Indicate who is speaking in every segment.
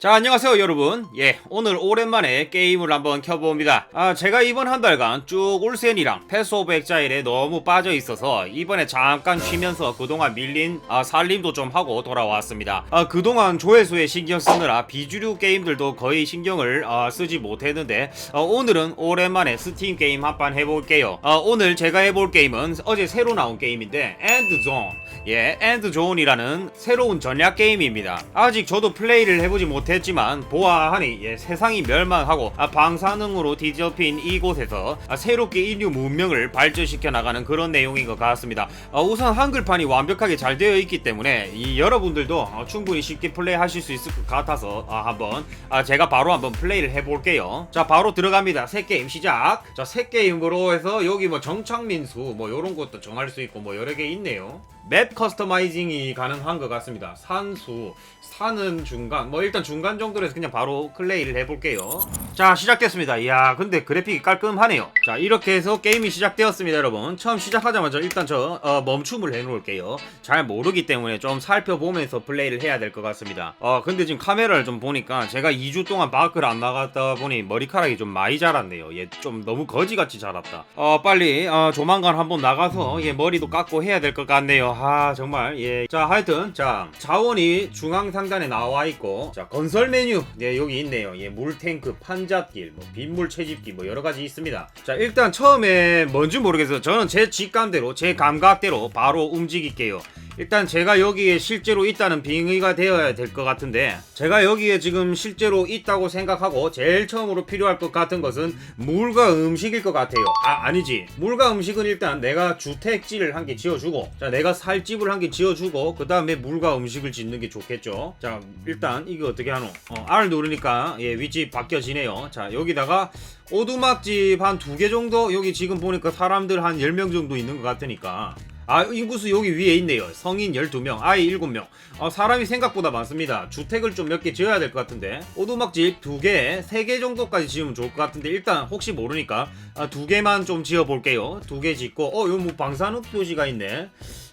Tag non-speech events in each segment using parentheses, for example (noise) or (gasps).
Speaker 1: 자 안녕하세요 여러분. 예 오늘 오랜만에 게임을 한번 켜봅니다. 아 제가 이번 한 달간 쭉 울센이랑 패스 오브 엑자일에 너무 빠져 있어서 이번에 잠깐 쉬면서 그동안 밀린 아, 살림도 좀 하고 돌아왔습니다. 아 그동안 조회수에 신경 쓰느라 비주류 게임들도 거의 신경을 아, 쓰지 못했는데 어, 오늘은 오랜만에 스팀 게임 한 판 해볼게요. 어, 오늘 제가 해볼 게임은 어제 새로 나온 게임인데 엔드존 예 엔드존이라는 새로운 전략 게임입니다. 아직 저도 플레이를 해보지 못했 지만 보아하니 예, 세상이 멸망하고 아, 방사능으로 뒤덮인 이곳에서 아, 새롭게 인류 문명을 발전시켜 나가는 그런 내용인 것 같습니다. 어, 우선 한글판이 완벽하게 잘 되어 있기 때문에 이 여러분들도 어, 충분히 쉽게 플레이하실 수 있을 것 같아서 아, 한번 아, 제가 바로 한번 플레이를 해볼게요. 자 바로 들어갑니다. 새 게임 시작. 자새 게임으로 해서 여기 뭐 정착민수 뭐 요런 것도 정할 수 있고 뭐 여러 개 있네요 맵 커스터마이징이 가능한 것 같습니다. 산수, 산은 중간, 뭐 일단 중간 정도로 해서 그냥 바로 플레이를 해볼게요. 자, 시작됐습니다. 이야, 근데 그래픽이 깔끔하네요. 자, 이렇게 해서 게임이 시작되었습니다, 여러분. 처음 시작하자마자 일단 저 어, 멈춤을 해놓을게요. 잘 모르기 때문에 좀 살펴보면서 플레이를 해야 될 것 같습니다. 어, 근데 지금 카메라를 좀 보니까 제가 2주 동안 밖을 안 나갔다 보니 머리카락이 좀 많이 자랐네요. 얘 좀 너무 거지같이 자랐다. 어, 빨리 어, 조만간 한번 나가서 얘 머리도 깎고 해야 될 것 같네요. 아 정말 예. 자 하여튼 자 자원이 중앙 상단에 나와 있고 자 건설 메뉴 네 여기 있네요. 예 물탱크 판잣길 뭐 빗물 채집기 뭐 여러 가지 있습니다. 자 일단 처음에 뭔지 모르겠어요. 저는 제 직감대로 제 감각대로 바로 움직일게요. 일단 제가 여기에 실제로 있다는 빙의가 되어야 될 것 같은데 제가 여기에 지금 실제로 있다고 생각하고 제일 처음으로 필요할 것 같은 것은 물과 음식일 것 같아요. 아 아니지. 물과 음식은 일단 내가 주택지를 한 개 지어주고 자 내가 살 집을 한 개 지어주고 그 다음에 물과 음식을 짓는 게 좋겠죠. 자 일단 이거 어떻게 하노? 어, R 누르니까 예 위치 바뀌어지네요. 자 여기다가 오두막집 한 두 개 정도 여기 지금 보니까 사람들 한 10명 정도 있는 것 같으니까 아 인구수 여기 위에 있네요. 성인 12명 아이 7명. 어, 사람이 생각보다 많습니다. 주택을 좀 몇 개 지어야 될 것 같은데. 오두막집 2개 3개 정도까지 지으면 좋을 것 같은데 일단 혹시 모르니까 아, 두 개만 좀 지어 볼게요. 두개 짓고. 어 여기 뭐 방사능 표시가 있네.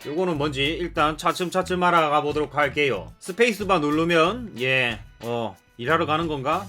Speaker 1: 요거는 뭔지 일단 차츰차츰 알아가 보도록 할게요. 스페이스바 누르면 예어 일하러 가는 건가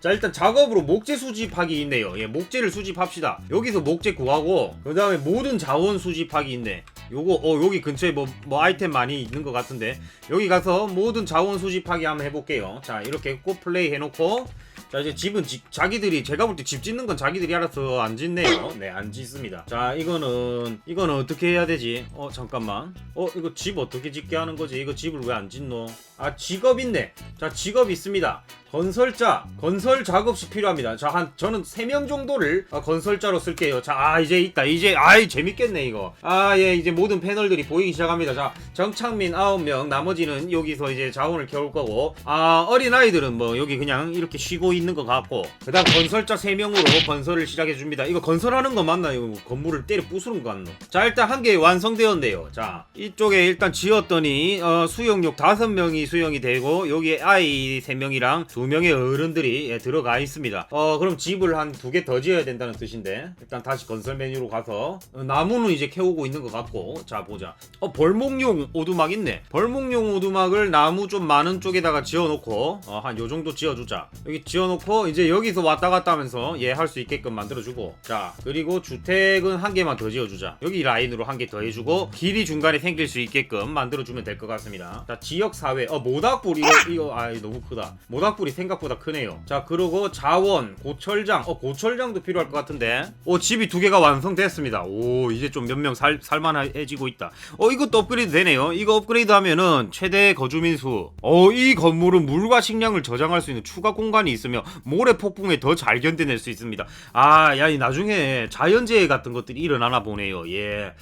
Speaker 1: 자 일단 작업으로 목재 수집하기 있네요. 예 목재를 수집합시다. 여기서 목재 구하고 그 다음에 모든 자원 수집하기 있네. 요거 어 여기 근처에 뭐, 뭐 아이템 많이 있는 것 같은데. 여기 가서 모든 자원 수집하기 한번 해볼게요. 자 이렇게 했고 플레이 해놓고 자 이제 집은 지- 자기들이 제가 볼 때 집 짓는 건 자기들이 알아서 안 짓네요. 네 안 짓습니다. 자 이거는 이거는 어떻게 해야 되지? 어 잠깐만. 어 이거 집 어떻게 짓게 하는 거지? 이거 집을 왜 안 짓노? 아 직업 있네. 자 직업 있습니다. 건설자 건설 작업시 필요합니다. 자 한 저는 3명 정도를 어, 건설자로 쓸게요. 자 아 이제 있다. 이제 아이 재밌겠네 이거. 아 예 이제 모든 패널들이 보이기 시작합니다. 자 정창민 9명 나머지는 여기서 이제 자원을 캐올 거고. 아 어린아이들은 뭐 여기 그냥 이렇게 쉬고 있는 것 같고 그 다음 건설자 3명으로 건설을 시작해 줍니다. 이거 건설하는 거 맞나요 건물을 때려 부수는 거 같노? 자 일단 한 개 완성되었네요. 자 이쪽에 일단 지었더니 어, 수용력 5명이 수용이 되고 여기에 아이 3명이랑 2명의 어른들이 예, 들어가 있습니다. 어 그럼 집을 한 두 개 더 지어야 된다는 뜻인데 일단 다시 건설 메뉴로 가서 어, 나무는 이제 캐오고 있는 것 같고 자 보자. 어 벌목용 오두막 있네. 벌목용 오두막을 나무 좀 많은 쪽에다가 지어놓고 어, 한 요 정도 지어주자. 여기 지어 놓고 이제 여기서 왔다 갔다 하면서 예할수 있게끔 만들어주고. 자 그리고 주택은 한 개만 더 지어주자. 여기 라인으로 한 개 더 해주고 길이 중간에 생길 수 있게끔 만들어주면 될 것 같습니다. 자 지역 사회. 어 모닥불 이거 이거 아 너무 크다. 모닥불이 생각보다 크네요. 자 그리고 자원 고철장. 어 고철장도 필요할 것 같은데. 오 집이 두 개가 완성됐습니다. 오 이제 좀 몇 명 살 살만해지고 있다. 어 이것도 업그레이드 되네요. 이거 업그레이드 하면은 최대 거주민 수어 이 건물은 물과 식량을 저장할 수 있는 추가 공간이 있으며 모래 폭풍에 더 잘 견뎌낼 수 있습니다 아 야 나중에 자연재해 같은 것들이 일어나나 보네요 예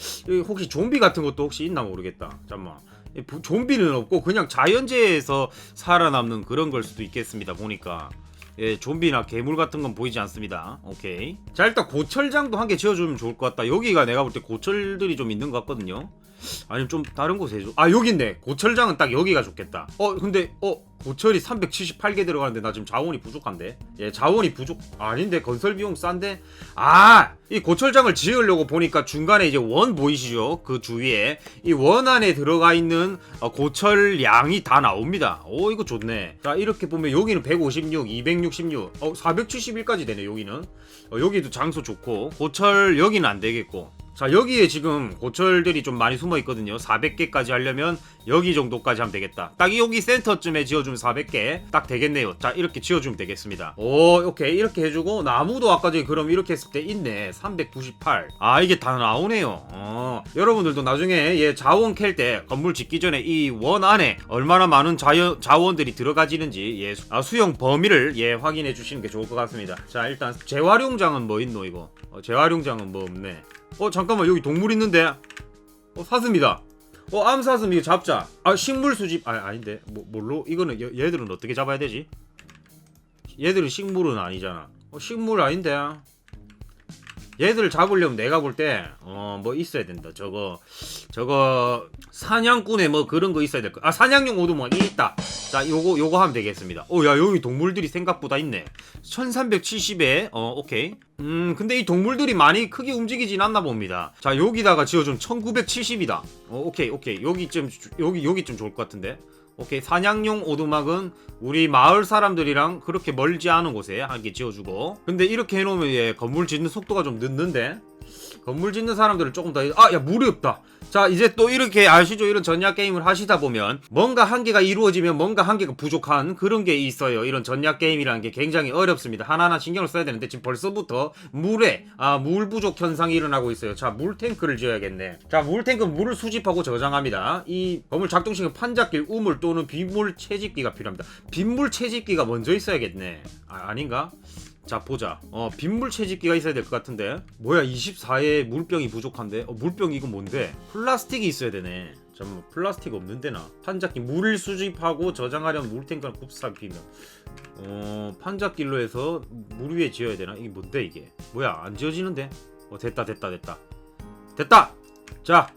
Speaker 1: 혹시 좀비 같은 것도 혹시 있나 모르겠다 부- 좀비는 없고 그냥 자연재해에서 살아남는 그런 걸 수도 있겠습니다 보니까 예, 좀비나 괴물 같은 건 보이지 않습니다. 오케이. 자, 일단 고철장도 한 개 지어주면 좋을 것 같다. 여기가 내가 볼 때 고철들이 좀 있는 것 같거든요. 아니면 좀 다른 곳에 해줘. 아, 여기 있네. 고철장은 딱 여기가 좋겠다. 어, 근데, 어, 고철이 378개 들어가는데 나 지금 자원이 부족한데? 예 자원이 부족 아닌데? 건설 비용 싼데? 아 이 고철장을 지으려고 보니까 중간에 이제 원 보이시죠? 그 주위에. 이 원 안에 들어가 있는 어, 고철 양이 다 나옵니다. 오 이거 좋네. 자 이렇게 보면 여기는 156 266 어 471까지 되네 여기는. 어, 여기도 장소 좋고. 고철 여기는 안 되겠고 자 여기에 지금 고철들이 좀 많이 숨어 있거든요. 400개까지 하려면 여기 정도까지 하면 되겠다. 딱 여기 센터쯤에 지어주면 400개 딱 되겠네요. 자 이렇게 지어주면 되겠습니다. 오 오케이. 이렇게 해주고 나무도 아까 전에 그럼 이렇게 했을 때 있네. 398아 이게 다 나오네요. 어 여러분들도 나중에 예 자원 캘 때 건물 짓기 전에 이 원 안에 얼마나 많은 자연, 자원들이 들어가지는지 예 수- 아, 수용 범위를 예 확인해 주시는 게 좋을 것 같습니다. 자 일단 재활용장은 뭐 있노 이거? 어, 재활용장은 뭐 없네 어 잠깐만 여기 동물 있는데. 어 사슴이다. 어 암사슴 이거 잡자. 아 식물 수집. 아 아닌데. 뭐 뭘로? 이거는 얘- 얘들은 어떻게 잡아야 되지? 얘들은 식물은 아니잖아. 어 식물 아닌데 얘들 잡으려면 내가 볼 때 어 뭐 있어야 된다 저거 저거 사냥꾼에 뭐 그런 거 있어야 될 거. 아 사냥용 오두막 있다. 자 요거 요거 하면 되겠습니다. 오야 여기 동물들이 생각보다 있네. 1370에 어 오케이. 음 근데 이 동물들이 많이 크게 움직이진 않나 봅니다. 자 여기다가 지어준 1970이다. 어 오케이 오케이 여기쯤 주- 여기 여기쯤 좋을 것 같은데. 오케이 사냥용 오두막은 우리 마을 사람들이랑 그렇게 멀지 않은 곳에 하게 지어주고. 근데 이렇게 해놓으면 얘 건물 짓는 속도가 좀 늦는데? 건물 짓는 사람들은 조금 더 아 야 물이 없다 자 이제 또 이렇게 아시죠? 이런 전략 게임을 하시다 보면 뭔가 한 개가 이루어지면 뭔가 한 개가 부족한 그런 게 있어요. 이런 전략 게임이라는 게 굉장히 어렵습니다. 하나하나 신경을 써야 되는데 지금 벌써부터 물에 아 물 부족 현상이 일어나고 있어요. 자 물 탱크를 지어야겠네. 자 물 탱크 물을 수집하고 저장합니다. 이 건물 작동시킨 판잣길 우물 또는 빗물 채집기가 필요합니다. 빗물 채집기가 먼저 있어야겠네. 아, 아닌가 자 보자. 어 빗물 채집기가 있어야 될 것 같은데. 뭐야 24에 물병이 부족한데? 어 물병 이거 뭔데? 플라스틱이 있어야 되네. 잠깐만 플라스틱 없는 데 나. 판잣기 물을 수집하고 저장하려면 물탱크랑 비면. 어 판잣길로 해서 물 위에 지어야 되나? 이게 뭔데 이게? 뭐야 안 지어지는데? 어 됐다 됐다 됐다. 됐다! 자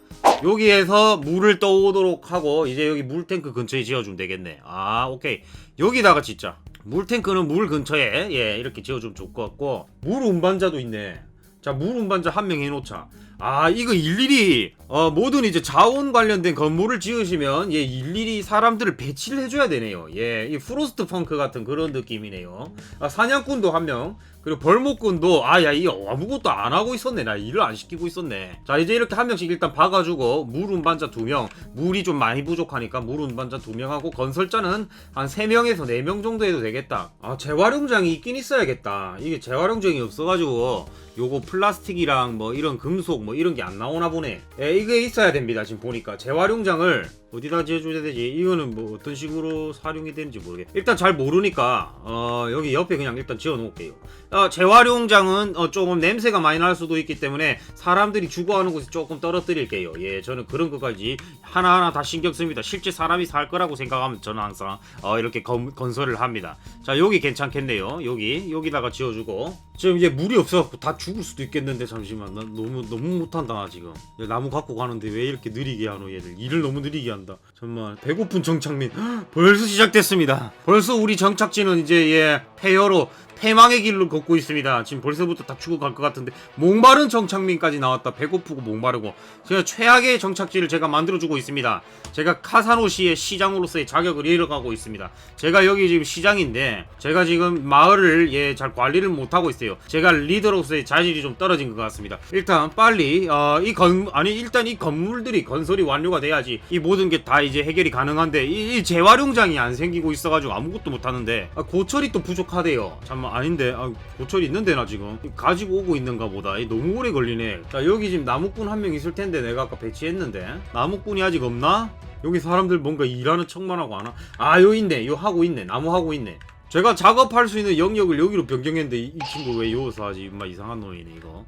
Speaker 1: 여기에서 물을 떠오도록 하고 이제 여기 물탱크 근처에 지어주면 되겠네. 아 오케이. 여기다가 진짜 물탱크는 물 근처에 예 이렇게 지어주면 좋을 것 같고. 물 운반자도 있네 자물 운반자 한 명 해놓자. 아 이거 일일이 어 모든 이제 자원 관련된 건물을 지으시면 예 일일이 사람들을 배치를 해줘야 되네요. 예 이 프로스트 펑크 같은 그런 느낌이네요. 아 사냥꾼도 한 명 그리고 벌목꾼도 아 야 이거 아무것도 안 하고 있었네. 나 일을 안 시키고 있었네. 자 이제 이렇게 한 명씩 일단 봐가지고 물 운반자 두 명 물이 좀 많이 부족하니까 물 운반자 두 명하고 건설자는 한 세 명에서 네 명 정도 해도 되겠다. 아 재활용장이 있긴 있어야겠다. 이게 재활용장이 없어가지고 요거 플라스틱이랑 뭐 이런 금속 뭐 이런 게 안 나오나 보네. 예 이게 있어야 됩니다. 지금 보니까 재활용장을 어디다 지어줘야 되지 이거는 뭐 어떤 식으로 활용이 되는지 모르겠 일단 잘 모르니까 어 여기 옆에 그냥 일단 지어 놓을게요 어, 재활용장은 어, 조금 냄새가 많이 날 수도 있기 때문에 사람들이 주거하는 곳에 조금 떨어뜨릴게요. 예, 저는 그런 것까지 하나하나 다 신경 씁니다. 실제 사람이 살 거라고 생각하면 저는 항상 어, 이렇게 건, 건설을 합니다. 자, 여기 괜찮겠네요. 여기 여기다가 지어주고 지금 이제 물이 없어갖고 다 죽을 수도 있겠는데 잠시만 나 너무 너무 못한다 나 지금 야, 나무 갖고 가는데 왜 이렇게 느리게 하노 얘들 일을 너무 느리게 한다. 정말 배고픈 정착민 헉, (gasps) 벌써 시작됐습니다. 벌써 우리 정착지는 이제 예 폐허로 패망의 길로 걷고 있습니다. 지금 벌써부터 다 죽어갈 것 같은데 목마른 정착민까지 나왔다. 배고프고 목마르고 제가 최악의 정착지를 제가 만들어주고 있습니다. 제가 카사노시의 시장으로서의 자격을 잃어가고 있습니다. 제가 여기 지금 시장인데 제가 지금 마을을 예 잘 관리를 못하고 있어요. 제가 리더로서의 자질이 좀 떨어진 것 같습니다. 일단 빨리 어, 이건 아니 일단 이 건물들이 건설이 완료가 돼야지 이 모든 게 다 이제 해결이 가능한데 이, 이 재활용장이 안 생기고 있어가지고 아무것도 못하는데 아, 고철이 또 부족 하대요. 잠만 아닌데 아, 고철이 있는데 나 지금 가지고 오고 있는가 보다. 이 너무 오래 걸리네. 자 여기 지금 나무꾼 한 명 있을 텐데 내가 아까 배치했는데 나무꾼이 아직 없나? 여기 사람들 뭔가 일하는 척만 하고 안 하. 아 여기 있네. 요 하고 있네. 나무 하고 있네. 제가 작업할 수 있는 영역을 여기로 변경했는데 이, 이 친구 왜 여기서 하지? 인마 이상한 놈이네 이거.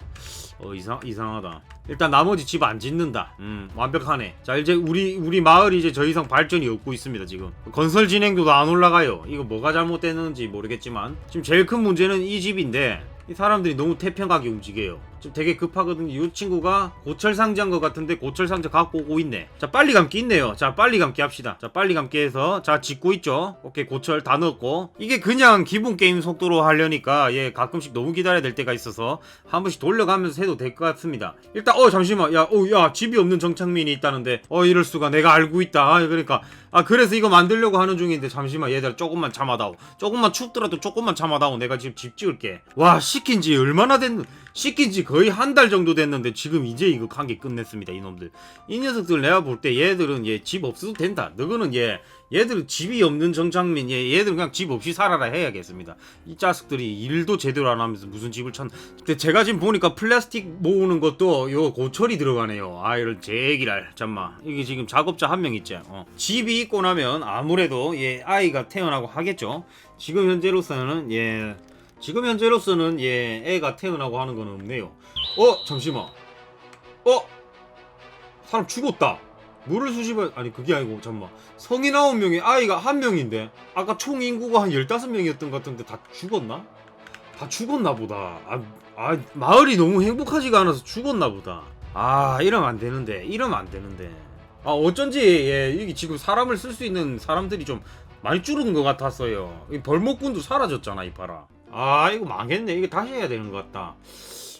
Speaker 1: 어 이상 이상하다. 일단 나머지 집 안 짓는다. 음 완벽하네. 자 이제 우리 우리 마을이 이제 더 이상 발전이 없고 있습니다 지금. 건설 진행도도 안 올라가요. 이거 뭐가 잘못됐는지 모르겠지만 지금 제일 큰 문제는 이 집인데 이 사람들이 너무 태평하게 움직여요. 좀 되게 급하거든요. 이 친구가 고철 상자인 것 같은데 고철 상자 갖고 오고 있네. 자 빨리 감기 있네요. 자 빨리 감기 합시다. 자 빨리 감기 해서 자 짓고 있죠. 오케이 고철 다 넣었고 이게 그냥 기본 게임 속도로 하려니까 예 가끔씩 너무 기다려야 될 때가 있어서 한 번씩 돌려가면서 해도 될 것 같습니다. 일단 어 잠시만 야어야 집이 없는 정창민이 있다는데 어 이럴 수가 내가 알고 있다. 아, 그러니까 아 그래서 이거 만들려고 하는 중인데 잠시만 얘들아 조금만 참아다오. 조금만 춥더라도 조금만 참아다오. 내가 지금 집 지을게. 와 시킨 지 얼마나 됐는 시킨 지 거의 한 달 정도 됐는데 지금 이제 이거 한개 끝냈습니다 이놈들. 이 녀석들 내가 볼 때 얘들은 얘 집 없어도 된다. 너거는 얘 얘들은 집이 없는 정창민. 얘 얘들은 그냥 집 없이 살아라 해야겠습니다. 이 자식들이 일도 제대로 안 하면서 무슨 집을 찾 근데 제가 지금 보니까 플라스틱 모으는 것도 요 고철이 들어가네요. 아 이런 제기랄. 잠만 이게 지금 작업자 한 명 있지. 어. 집이 있고 나면 아무래도 얘 아이가 태어나고 하겠죠. 지금 현재로서는 예 지금 현재로서는 예 애가 태어나고 하는 건 없네요. 어 잠시만. 어 사람 죽었다. 물을 수집할 아니 그게 아니고 잠만 성인 9명에 아이가 한 명인데 아까 총 인구가 한 15명이었던 것 같은데 다 죽었나? 다 죽었나 보다. 아, 아 마을이 너무 행복하지가 않아서 죽었나 보다. 아 이러면 안 되는데 이러면 안 되는데. 아 어쩐지 예 여기 지금 사람을 쓸 수 있는 사람들이 좀 많이 줄은 것 같았어요. 이 벌목군도 사라졌잖아 이 봐라. 아 이거 망했네. 이거 다시 해야 되는 것 같다.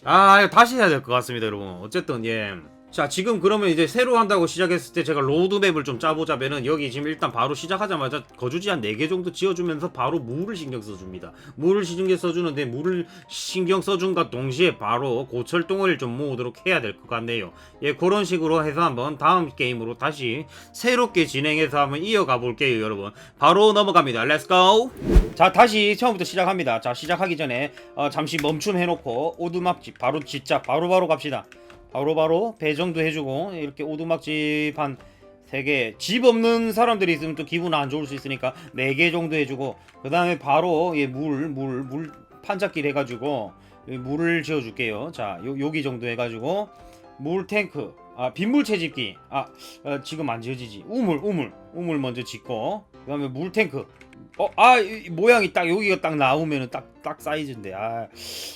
Speaker 1: 아 이거 다시 해야 될 것 같습니다 여러분. 어쨌든 예. 자 지금 그러면 이제 새로 한다고 시작했을 때 제가 로드맵을 좀 짜보자면은 여기 지금 일단 바로 시작하자마자 거주지 한 4개 정도 지어주면서 바로 물을 신경 써줍니다. 물을 신경 써주는데 물을 신경 써준과 동시에 바로 고철동을 좀 모으도록 해야 될 것 같네요. 예 그런 식으로 해서 한번 다음 게임으로 다시 새롭게 진행해서 한번 이어가 볼게요 여러분. 바로 넘어갑니다. 렛츠고 자 다시 처음부터 시작합니다. 자 시작하기 전에 어, 잠시 멈춤 해놓고 오두막집 바로 진짜 바로바로 갑시다 바로바로 배정도 해주고 이렇게 오두막집 한 3개 집 없는 사람들이 있으면 또 기분 안 좋을 수 있으니까 4개 정도 해주고 그 다음에 바로 물물물 판잣길 해가지고 여기 물을 지어줄게요. 자 요, 여기 정도 해가지고 물 탱크 아 빗물 채집기. 아 어, 지금 안 지어지지. 우물 우물 우물 먼저 짓고 그 다음에 물 탱크. 어아 모양이 딱 여기가 딱 나오면은 딱 딱 사이즈인데. 아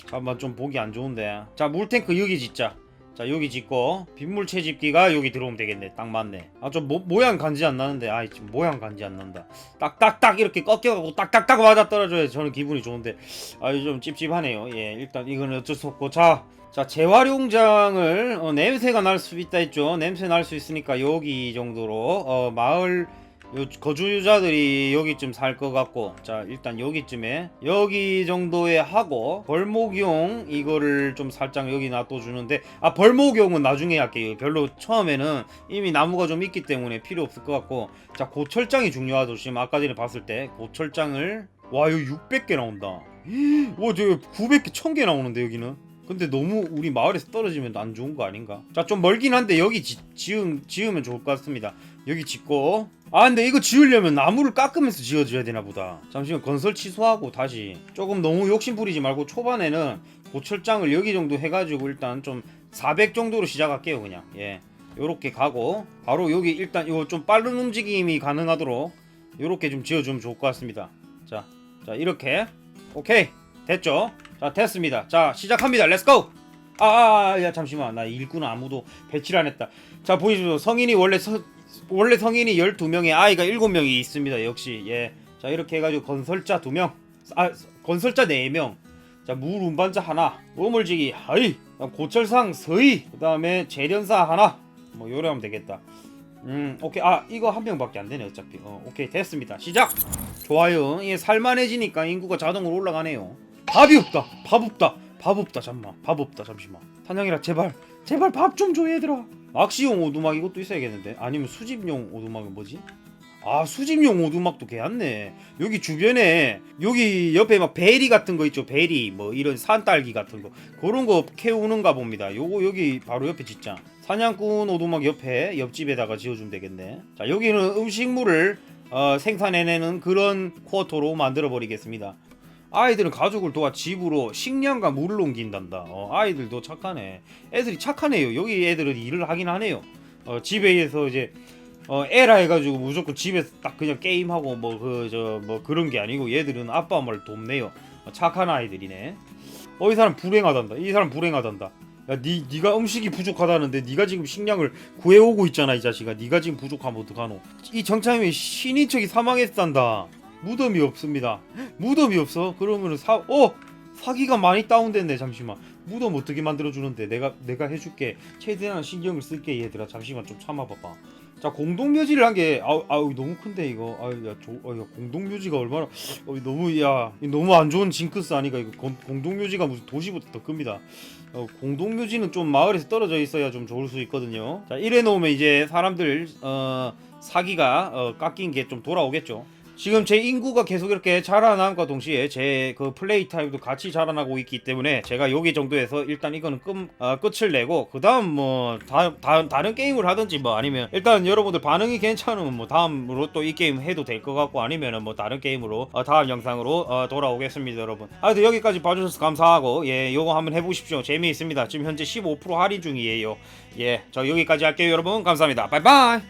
Speaker 1: 잠깐만 좀 보기 안 좋은데. 자 물 탱크 여기 짓자 자 여기 짓고 빗물 채집기가 여기 들어오면 되겠네. 딱 맞네. 아 좀 모양 간지 안 나는데. 아 지금 모양 간지 안 난다. 딱딱딱 이렇게 꺾여가고 딱딱딱 맞아 떨어져야 저는 기분이 좋은데. 아좀 찝찝하네요. 예 일단 이거는 어쩔 수 없고. 자 자 재활용장을 어, 냄새가 날 수 있다 했죠. 냄새 날 수 있으니까 여기 정도로 어, 마을 요 거주자들이 여기쯤 살 것 같고 자 일단 여기쯤에 여기 정도에 하고 벌목용 이거를 좀 살짝 여기 놔둬주는데 아 벌목용은 나중에 할게요. 별로 처음에는 이미 나무가 좀 있기 때문에 필요 없을 것 같고 자 고철장이 중요하죠. 지금 아까 전에 봤을 때 고철장을 와 여기 600개 나온다. 와저 900개 1000개 나오는데 여기는 근데 너무 우리 마을에서 떨어지면 안 좋은 거 아닌가? 자 좀 멀긴 한데 여기 지, 지음, 지으면 좋을 것 같습니다. 여기 짓고. 아 근데 이거 지으려면 나무를 깎으면서 지어줘야 되나 보다. 잠시만 건설 취소하고 다시. 조금 너무 욕심 부리지 말고 초반에는 고철장을 여기 정도 해가지고 일단 좀 400 정도로 시작할게요 그냥. 예. 요렇게 가고 바로 여기 일단 이거 좀 빠른 움직임이 가능하도록 요렇게 좀 지어주면 좋을 것 같습니다. 자, 자 이렇게. 오케이. 됐죠 자 됐습니다. 자 시작합니다. 렛츠고 아야 잠시만. 나 일꾼 아무도 배치를 안 했다. 자 보이시죠? 성인이 원래 서, 원래 성인이 12명에 아이가 7명이 있습니다. 역시 예자 이렇게 해가지고 건설자 2명. 아 건설자 4명. 자 물 운반자 하나. 우물지기. 하이! 고철상 서희 그 다음에 재련사 하나. 뭐 요래 하면 되겠다. 음 오케이. 아 이거 한 명밖에 안 되네 어차피. 어 오케이. 됐습니다. 시작! 좋아요. 이게 살만해지니까 인구가 자동으로 올라가네요 밥이 없다. 밥 없다. 밥 없다 잠만. 밥 없다 잠시만. 탄양이라 제발 제발 밥 좀 줘 얘들아. 낚시용 오두막 이것도 있어야겠는데? 아니면 수집용 오두막은 뭐지? 아 수집용 오두막도 개안네. 여기 주변에 여기 옆에 막 베리 같은 거 있죠? 베리 뭐 이런 산딸기 같은 거. 그런 거 캐오는가 봅니다. 요거 여기 바로 옆에 짓자. 사냥꾼 오두막 옆에 옆집에다가 지어주면 되겠네. 자 여기는 음식물을 어, 생산해내는 그런 쿼터로 만들어 버리겠습니다 아이들은 가족을 도와 집으로 식량과 물을 옮긴단다. 어, 아이들도 착하네. 애들이 착하네요. 여기 애들은 일을 하긴 하네요. 어, 집에서 이제 어, 애라 해가지고 무조건 집에서 딱 그냥 게임하고 뭐 그 저뭐 그런 게 아니고 얘들은 아빠 엄마를 돕네요. 어, 착한 아이들이네. 어 이 사람 불행하단다. 이 사람 불행하단다.
Speaker 2: 야, 니 니가 음식이 부족하다는데 니가 지금 식량을 구해오고 있잖아, 이 자식아. 니가 지금 부족하면 어떡하노? 이 정참이 신인 척이 사망했단다. 무덤이 없습니다. 무덤이 없어? 그러면은 사, 어, 사기가 많이 다운됐네. 잠시만. 무덤 어떻게 만들어 주는데? 내가 내가 해줄게. 최대한 신경을 쓸게, 얘들아. 잠시만 좀 참아봐봐. 자, 공동묘지를 한 게, 아우, 아우 너무 큰데 이거. 아유, 야, 조, 어, 야, 공동묘지가 얼마나, 어, 너무 야, 너무 안 좋은 징크스 아니가 이거 공, 공동묘지가 무슨 도시보다 더 큽니다. 어, 공동묘지는 좀 마을에서 떨어져 있어야 좀 좋을 수 있거든요. 자, 이래 놓으면 이제 사람들 어, 사기가 어, 깎인 게 좀 돌아오겠죠. 지금 제 인구가 계속 이렇게 자라남과 동시에 제 그 플레이 타임도 같이 자라나고 있기 때문에 제가 여기 정도에서 일단 이거는 끝, 어, 끝을 내고 그 다음 뭐 다, 다, 다른 게임을 하든지 뭐 아니면 일단 여러분들 반응이 괜찮으면 뭐 다음으로 또 이 게임 해도 될 것 같고 아니면은 뭐 다른 게임으로 어, 다음 영상으로 어, 돌아오겠습니다 여러분. 하여튼 여기까지 봐주셔서 감사하고 예 요거 한번 해보십시오. 재미있습니다. 지금 현재 15% 할인 중이에요. 예 저 여기까지 할게요 여러분. 감사합니다. 바이바이